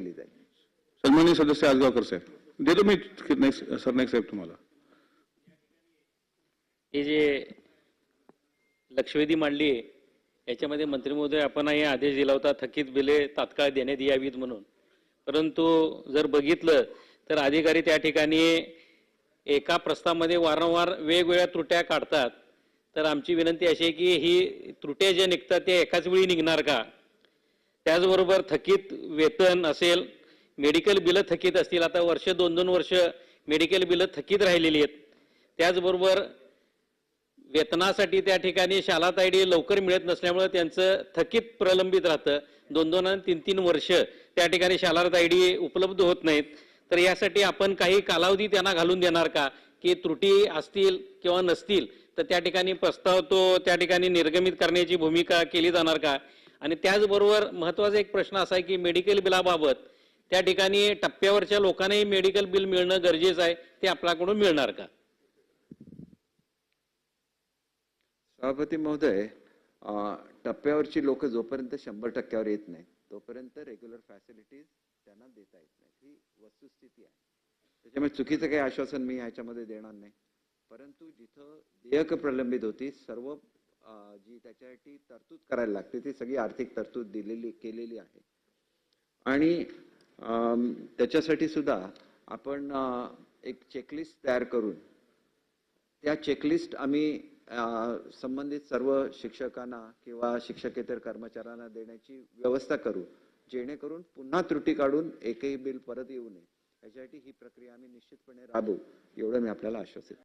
माजी सदस्य आजगावकर साहेब देतो मी सरनाईक साहेब तुम्हाला. हे जे लक्षवेधी मांडली आहे याच्यामध्ये मंत्री महोदय आपण हे आदेश दिला होता थकीत बिले तात्काळ देण्यात यावीत म्हणून. परंतु जर बघितलं तर अधिकारी त्या ठिकाणी एका प्रस्तावामध्ये वारंवार वेगवेगळ्या त्रुट्या काढतात. तर आमची विनंती अशी आहे की ही त्रुट्या ज्या निघतात त्या एकाच वेळी निघणार का? त्याचबरोबर थकीत वेतन असेल मेडिकल बिलं थकीत असतील आता वर्ष दोन दोन वर्ष मेडिकल बिलं थकीत राहिलेली आहेत. त्याचबरोबर वेतनासाठी त्या ठिकाणी शाला तायडी लवकर मिळत नसल्यामुळे त्यांचं थकीत प्रलंबित राहतं. दोन दोन आणि तीन तीन वर्ष त्या ठिकाणी शाला तायडी उपलब्ध होत नाहीत. तर यासाठी आपण काही कालावधी त्यांना घालून देणार का? की त्रुटी असतील किंवा नसतील तर त्या ठिकाणी प्रस्ताव तो त्या ठिकाणी निर्गमित करण्याची भूमिका केली जाणार का? आणि त्याचबरोबर महत्त्वाचा एक प्रश्न असा आहे की मेडिकल बिलाबाबत त्या ठिकाणी टप्प्यावरच्या लोकांनाही मेडिकल बिल मिळणं गरजेचं आहे ते आपल्याकडून मिळणार का? सभापती महोदय टप्प्यावरची लोक जोपर्यंत शंभर टक्क्यावर येत नाही तोपर्यंत रेग्युलर फॅसिलिटीज त्यांना देता येत नाही ही वस्तुस्थिती आहे. त्याच्यामुळे चुकीचं काही आश्वासन मी ह्याच्यामध्ये देणार नाही. परंतु जिथं देयक प्रलंबित होती सर्व जी त्याच्यासाठी तरतूद करायला लागते ती सगळी आर्थिक तरतूद दिलेली केलेली आहे. आणि त्याच्यासाठी सुद्धा आपण एक चेकलिस्ट तयार करून त्या चेकलिस्ट आम्ही संबंधित सर्व शिक्षकांना किंवा शिक्षकेतर कर्मचाऱ्यांना देण्याची व्यवस्था करू जेणेकरून पुन्हा त्रुटी काढून एकही बिल परत येऊ नये. याच्यासाठी ही प्रक्रिया आम्ही निश्चितपणे राबवू एवढं मी आपल्याला आश्वासित